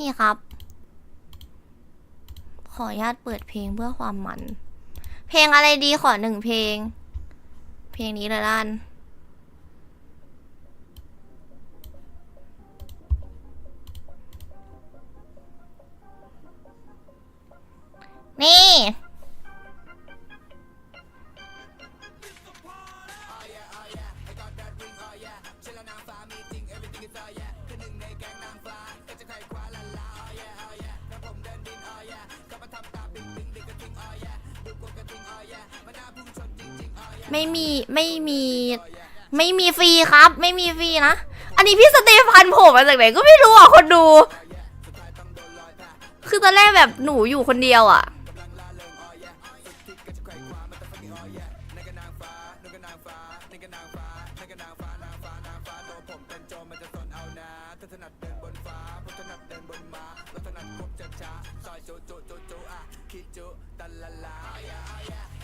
นี่ครับ ขออนุญาตเปิดเพลงเพื่อความมัน เพลงอะไรดีขอหนึ่งเพลง เพลงนี้เลยล้าน ไม่มีไม่มี ไม่มีฟรีครับ ไม่มีฟรีนะ อันนี้พี่สเตฟานโผล่มาจากไหนก็ไม่รู้อะคนดู คือตอนแรกแบบหนูอยู่คนเดียวอะค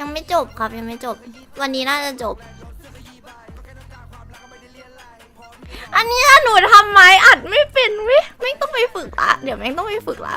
ยังไม่จบครับยังไม่จบ วันนี้น่าจะจบ อันนี้ถ้าหนูทำไม้อัดไม่เป็นวิไม่ต้องไปฝึกละ เดี๋ยวแม่งต้องไปฝึกละ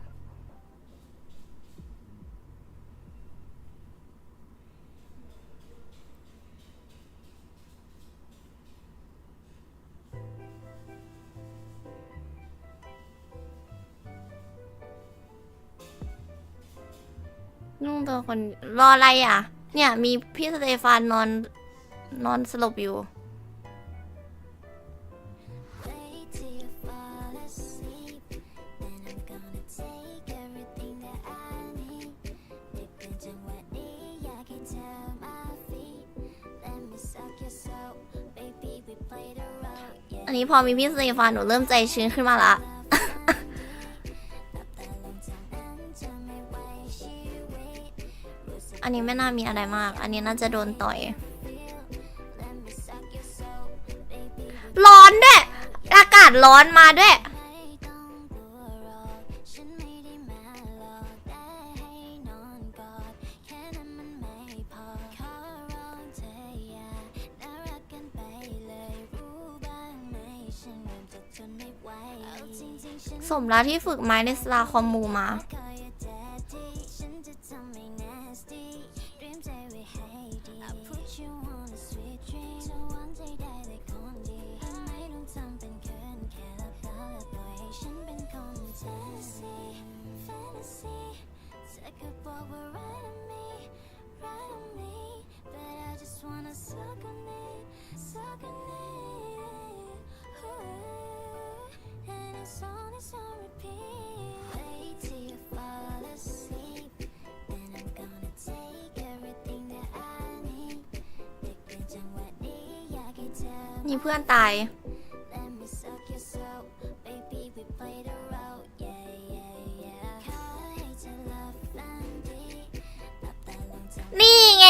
นุ่งตัวคนรออะไรอะ เนี่ย มีพี่สเตฟานนอน นอนสลบอยู่ อันนี้พอมีพี่สเตฟานหนูเริ่มใจชื้นขึ้นมาละ อันนี้ไม่น่ามีอะไรมาก อันนี้น่าจะโดนต่อย ร้อนด้วย อากาศร้อนมาด้วยไม่ต้องกลัวหรอกฉันไม่ได้มา ธอนี่เพื่อนตาย Let me suck your soul, baby. We play the role, yeah, yeah, yeah. ขอให้เธอหลับฝันดีหลับตาลงจากนี่ไง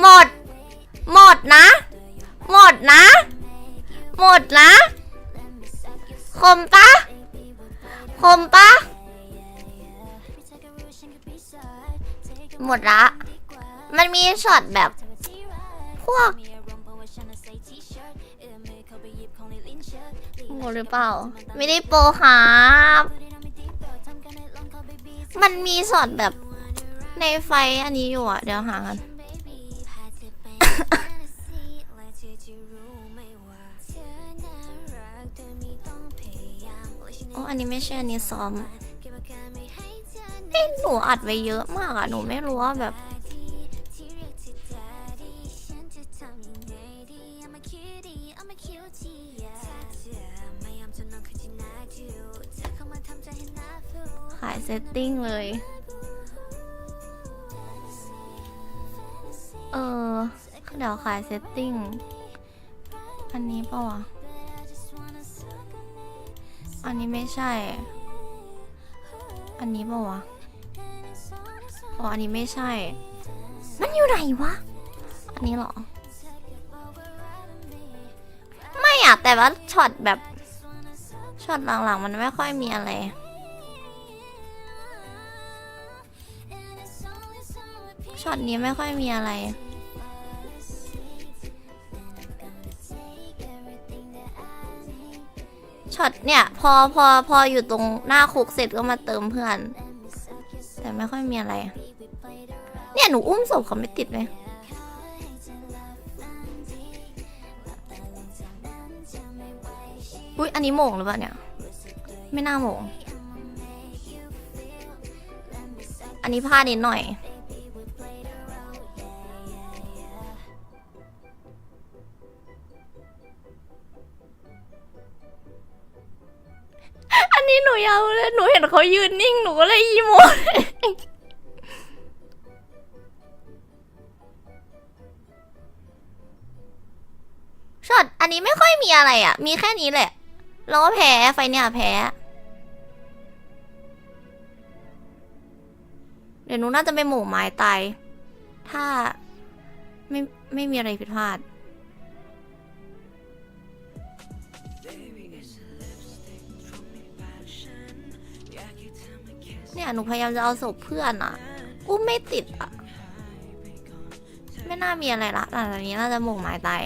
หมด หมดนะ หมดนะ หมดนะ Let me suck your คมปะ baby. We play the คมปะ yeah, yeah, yeah. We take a risk and could be side. Take a หมดละดีกว่ามันมีช็อตแบบเธอว่าที่รักพวก งหรือเปล่า ไม่ได้โปรครับ มันมีช็อตแบบในไฟอันนี้อยู่อะ เดี๋ยวหากันโอ้อันนี้ไม่ใช่อันนี้ซ้อมเอ้หนูอัดไว้เยอะมากอะ หนูไม่รู้ว่าแบบายเซตติ้งเลย เออเดี๋ยวขายเซตติ้ง อันนี้ปะวะอันนี้ไม่ใช่ อันนี้ปะวะอ๋อ อันนี้ไม่ใช่ มันอยู่ไหนวะ อันนี้เหรอ ไม่อะแต่ว่าช็อตแบบ ช็อตหลังๆ มันไม่ค่อยมีอะไร ช็อตนี้ไม่ค่อยมีอะไร ช็อตเนี่ย พอพอพออยู่ตรงหน้าคุกเสร็จก็มาเติมเพื่อน แต่ไม่ค่อยมีอะไร เนี่ยหนูอุ้มศพเขาไม่ติดเลยอุ้ยอันนี้โหม่งหรือเปล่าเนี่ย ไม่น่าโหม่งอันนี้พลาดนิดหน่อย หนูยาวเหนูเห็นเขายืนนิ่งหนูก็เลยอีโมช็อตอันนี้ไม่ค่อยมีอะไรอะ มีแค่นี้แหละ แล้วก็แพ้ไฟเนี่ยแพ้ เดี๋ยวหนูน่าจะไปหมู่ไม้ตาย ถ้าไม่ไม่มีอะไรผิดพลาด เนี่ยหนูพยายามจะเอาศพเพื่อนอะอุ้มไม่ติดอะไม่น่ามีอะไรละหลังจากนี้น่าจะหมกหมายตาย